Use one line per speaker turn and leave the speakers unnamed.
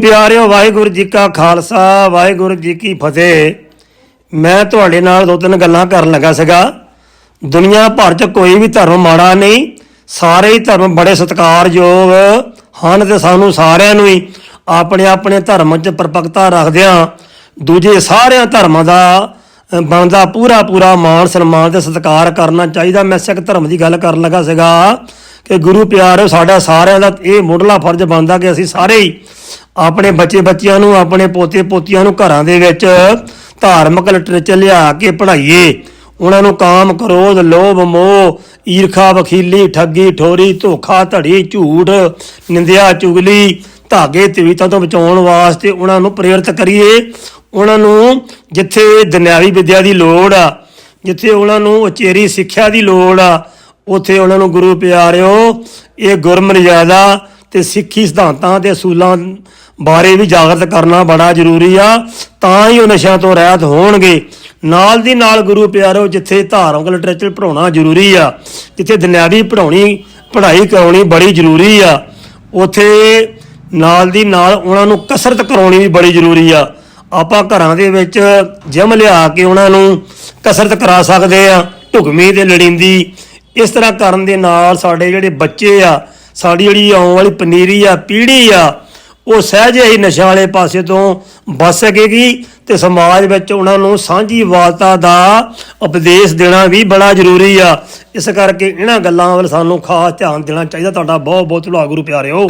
ਪਿਆਰਿਓ, ਵਾਹਿਗੁਰੂ ਜੀ ਕਾ ਖਾਲਸਾ, ਵਾਹਿਗੁਰੂ ਜੀ ਕੀ ਫਤਿਹ। ਮੈਂ ਤੁਹਾਡੇ ਨਾਲ ਦੋ ਤਿੰਨ ਗੱਲਾਂ ਕਰਨ ਲੱਗਾ ਸੀਗਾ। ਦੁਨੀਆ ਭਰ 'ਚ ਕੋਈ ਵੀ ਧਰਮ ਮਾੜਾ ਨਹੀਂ, ਸਾਰੇ ਹੀ ਧਰਮ ਬੜੇ ਸਤਿਕਾਰਯੋਗ ਹਨ ਤੇ ਸਾਨੂੰ ਸਾਰਿਆਂ ਨੂੰ ਹੀ ਆਪਣੇ ਆਪਣੇ ਧਰਮ 'ਚ ਪਰਪੱਕਤਾ ਰੱਖਦਿਆਂ ਦੂਜੇ ਸਾਰਿਆਂ ਧਰਮਾਂ ਦਾ ਬਣਦਾ ਪੂਰਾ ਪੂਰਾ ਮਾਣ ਸਨਮਾਨ ਤੇ ਸਤਿਕਾਰ ਕਰਨਾ ਚਾਹੀਦਾ। ਮੈਂ ਸਿੱਖ ਧਰਮ ਦੀ ਗੱਲ ਕਰਨ ਲੱਗਾ ਸੀਗਾ ਕਿ ਗੁਰੂ ਪਿਆਰਿਓ, ਸਾਡਾ ਸਾਰਿਆਂ ਦਾ ਇਹ ਮੁੱਢਲਾ ਫਰਜ਼ ਬਣਦਾ ਕਿ ਅਸੀਂ ਸਾਰੇ ਹੀ ਆਪਣੇ ਬੱਚੇ ਬੱਚਿਆਂ ਨੂੰ, ਆਪਣੇ ਪੋਤੇ ਪੋਤੀਆਂ ਨੂੰ ਘਰਾਂ ਦੇ ਵਿੱਚ ਧਾਰਮਿਕ ਲਿਟਰੇਚਰ ਲਿਆ ਕੇ ਪੜ੍ਹਾਈਏ। ਉਹਨਾਂ ਨੂੰ ਕਾਮ, ਕ੍ਰੋਧ, ਲੋਭ, ਮੋਹ, ਈਰਖਾ, ਵਖੀਲੀ, ਠੱਗੀ, ਠੋਰੀ, ਧੋਖਾ, ਧੜੀ, ਝੂਠ, ਨਿੰਦਿਆ, ਚੁਗਲੀ, ਧਾਗੇ, ਤਵੀਤਾਂ ਤੋਂ ਬਚਾਉਣ ਵਾਸਤੇ ਉਹਨਾਂ ਨੂੰ ਪ੍ਰੇਰਿਤ ਕਰੀਏ। ਉਹਨਾਂ ਨੂੰ ਜਿੱਥੇ ਦੁਨਿਆਵੀ ਵਿਦਿਆ ਦੀ ਲੋੜ ਆ, ਜਿੱਥੇ ਉਹਨਾਂ ਨੂੰ ਉਚੇਰੀ ਸਿੱਖਿਆ ਦੀ ਲੋੜ ਆ, ਉੱਥੇ ਉਹਨਾਂ ਨੂੰ ਗੁਰੂ ਪਿਆਰਿਓ, ਇਹ ਗੁਰਮਰਿਆਦਾ ਤੇ ਸਿੱਖੀ ਸਿਧਾਂਤਾਂ ਤੇ ਅਸੂਲਾਂ ਬਾਰੇ ਵੀ ਜਾਗਰਤ ਕਰਨਾ ਬੜਾ ਜ਼ਰੂਰੀ ਆ। ਤਾਂ ਹੀ ਉਹ ਨਸ਼ਿਆਂ ਤੋਂ ਰਹਿਤ ਹੋਣਗੇ। ਨਾਲ ਦੀ ਨਾਲ ਗੁਰੂ ਪਿਆਰਿਓ ਜਿੱਥੇ ਧਾਰਮਿਕ ਲਿਟਰੇਚਰ ਪੜਾਉਣਾ ਜ਼ਰੂਰੀ ਆ, ਜਿੱਥੇ ਦੁਨਿਆਵੀ ਪੜਾਉਣੀ ਪੜ੍ਹਾਈ ਕਰਾਉਣੀ ਬੜੀ ਜ਼ਰੂਰੀ ਆ। ਉਥੇ ਨਾਲ ਦੀ ਨਾਲ ਉਹਨਾਂ ਨੂੰ ਕਸਰਤ ਕਰਾਉਣੀ ਵੀ ਬੜੀ ਜ਼ਰੂਰੀ ਆ। ਆਪਾਂ ਘਰਾਂ ਦੇ ਵਿੱਚ ਜਿਮ ਲਿਆ ਕੇ ਉਹਨਾਂ ਨੂੰ ਕਸਰਤ ਕਰਾ ਸਕਦੇ ਆ, ਢੁਕਵੀਂ ਤੇ ਲੜਿੰਦੀ। ਇਸ ਤਰ੍ਹਾਂ ਕਰਨ ਦੇ ਨਾਲ ਸਾਡੇ ਜਿਹੜੇ ਬੱਚੇ ਆ ਸਾਡੀ ਜਿਹੜੀ ਆਉਣ ਵਾਲੀ ਪਨੀਰੀ ਆ ਪੀੜ੍ਹੀ ਆ, ਉਹ ਸਹਿਜੇ ਹੀ ਨਸ਼ਾ ਵਾਲੇ ਪਾਸੇ ਤੋਂ ਬਚ ਸਕੇਗੀ ਤੇ ਸਮਾਜ ਵਿੱਚ ਉਹਨਾਂ ਨੂੰ ਸਾਂਝੀ ਵਾਲਤਾ ਦਾ ਉਪਦੇਸ਼ ਦੇਣਾ ਵੀ ਬੜਾ ਜ਼ਰੂਰੀ ਆ। ਇਸ ਕਰਕੇ ਇਹਨਾਂ ਗੱਲਾਂ ਵੱਲ ਸਾਨੂੰ ਖਾਸ ਧਿਆਨ ਦੇਣਾ ਚਾਹੀਦਾ। ਤੁਹਾਡਾ ਬਹੁਤ ਬਹੁਤ ਧੰਨਵਾਦ ਗੁਰੂ ਪਿਆਰਿਓ।